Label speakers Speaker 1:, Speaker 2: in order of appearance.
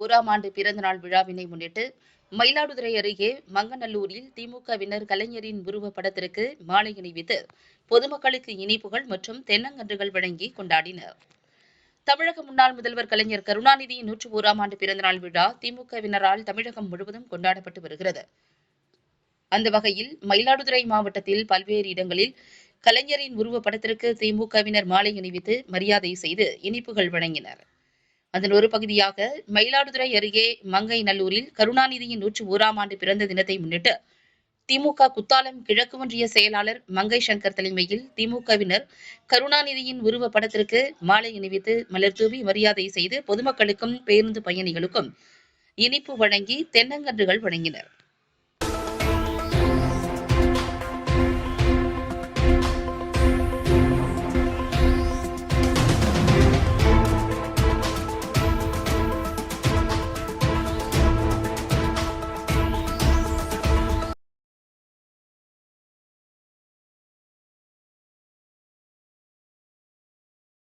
Speaker 1: ஓராம் ஆண்டு பிறந்தநாள் விழாவினை முன்னிட்டு மயிலாடுதுறை அருகே மங்கநல்லூரில் திமுகவினர் கலைஞரின் உருவப்படத்திற்கு மாலை அணிவித்து பொதுமக்களுக்கு இனிப்புகள் மற்றும் தென்னங்கன்றுகள் வழங்கி கொண்டாடினர். தமிழக முன்னாள் முதல்வர் கலைஞர் கருணாநிதியின் நூற்று ஓராம் ஆண்டு பிறந்தநாள் விழா திமுகவினரால் தமிழகம் முழுவதும் கொண்டாடப்பட்டு வருகிறது. அந்த வகையில் மயிலாடுதுறை மாவட்டத்தில் பல்வேறு இடங்களில் கலைஞரின் உருவப்படத்திற்கு திமுகவினர் மாலை அணிவித்து மரியாதை செய்து இனிப்புகள் வழங்கினர். அதன் ஒரு பகுதியாக மயிலாடுதுறை அருகே மங்கை நல்லூரில் கருணாநிதியின் நூற்று ஓராம் ஆண்டு பிறந்த தினத்தை முன்னிட்டு திமுக குத்தாலம் கிழக்கு ஒன்றிய செயலாளர் மங்கை சங்கர் தலைமையில் திமுகவினர் கருணாநிதியின் உருவ படத்திற்கு மாலை அணிவித்து மலர்தூவி மரியாதை செய்து பொதுமக்களுக்கும் பேருந்து பயணிகளுக்கும் இனிப்பு வழங்கி தென்னங்கன்றுகள் வழங்கினர்.